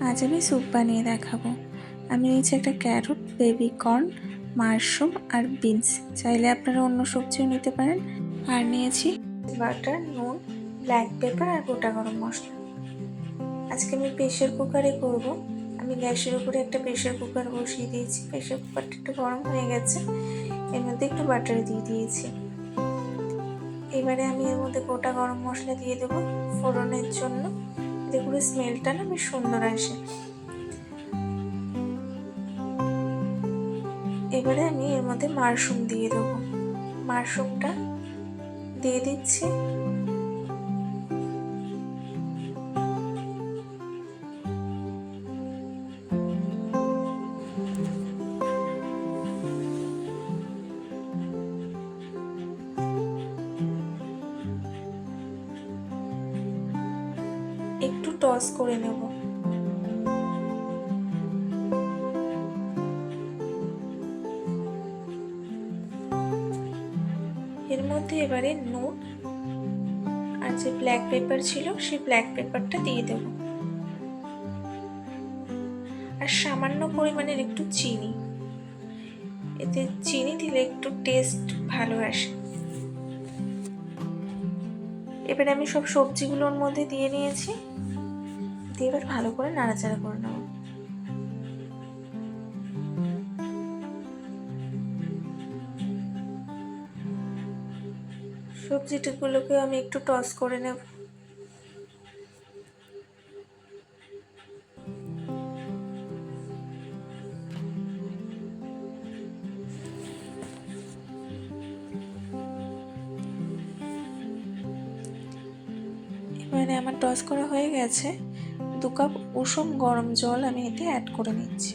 আজ আমি স্যুপ বানিয়ে দেখাবো। আমি নিয়েছি একটা ক্যারট, বেবি কর্ন, মাশরুম আর বিনস। চাইলে আপনারা অন্য সবজিও নিতে পারেন। আর নিয়েছি বাটার, নুন, ব্ল্যাক পেপার আর গোটা গরম মশলা। আজকে আমি প্রেশার কুকারে করব। আমি গ্যাসের উপরে একটা প্রেশার কুকার বসিয়ে দিয়েছি। প্রেশার কুকারটা একটু গরম হয়ে গেছে। এর মধ্যে একটু বাটার দিয়ে দিয়েছি। এবারে আমি এর মধ্যে গোটা গরম মশলা দিয়ে দেবো ফোড়নের জন্য। এতে স্মেলটা না বেশ সুন্দর আসে। এবারে আমি এর মধ্যে মাশরুম দিয়ে দেবো। মাশরুমটা দিয়ে দিচ্ছি। একটু টস করে নেব। এর মধ্যে এবারে নুন আর যে ব্ল্যাক পেপার ছিল, সেই ব্ল্যাক পেপারটা দিয়ে দেব। আর সামান্য পরিমাণের একটু চিনি। এতে চিনি দিলে একটু টেস্ট ভালো আসে। এবারে আমি সব সবজিগুলোর মধ্যে দিয়ে নিয়েছি। দিয়ে এবার ভালো করে নাড়াচাড়া করে নেব সবজিগুলোকে আমি একটু টস করে নেব। এবারে আমার টস করা হয়ে গেছে। দু কাপ উষম গরম জল আমি এতে অ্যাড করে নিচ্ছি।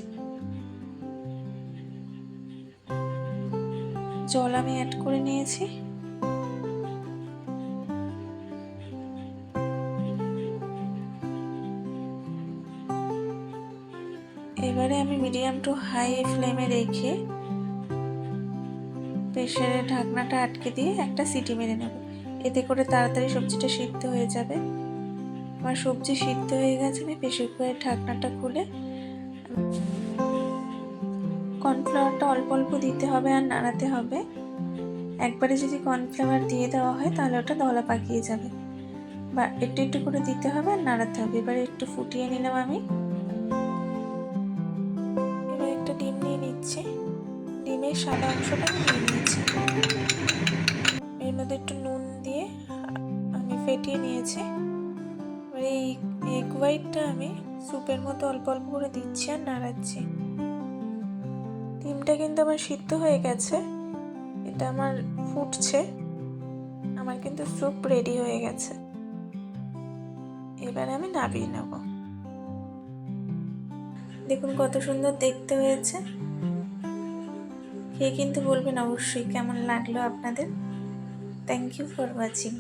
জল আমি অ্যাড করে নিয়েছি। এবারে আমি মিডিয়াম টু হাই ফ্লেমে রেখে প্রেশারের ঢাকনাটা আটকে দিয়ে একটা সিটি মেরে নেব। এতে করে তাড়াতাড়ি সবজিটা সিদ্ধ হয়ে যাবে। আমার সবজি সিদ্ধ হয়ে গেছে, আমি প্রেশার কুকারের ঢাকনাটা খুলে, কর্নফ্লাওয়ারটা অল্প অল্প দিতে হবে আর নাড়াতে হবে। একবারে যদি কর্নফ্লাওয়ার দিয়ে দেওয়া হয়, তাহলে ওটা দলা পাকিয়ে যাবে। বা একটু একটু করে দিতে হবে আর নাড়াতে হবে। এবারে একটু ফুটিয়ে নিলাম আমি। এবার একটা ডিম নিয়ে নিচ্ছি। ডিমের সাদা অংশটা নিয়ে নিয়েছি এর মধ্যে একটু নুন দিয়ে আমি ফেটিয়ে নিয়েছি। এই এগ হোয়াইটটা আমি স্যুপের মতো অল্প অল্প করে দিচ্ছি আর নাড়াচ্ছি। ডিমটা কিন্তু আমার সিদ্ধ হয়ে গেছে। এটা আমার ফুটছে। আমার কিন্তু স্যুপ রেডি হয়ে গেছে। এবারে আমি নামিয়ে নেব। দেখুন কত সুন্দর দেখতে হয়েছে। কে কিন্তু বলবেন অবশ্যই কেমন লাগল আপনাদের। Thank you for watching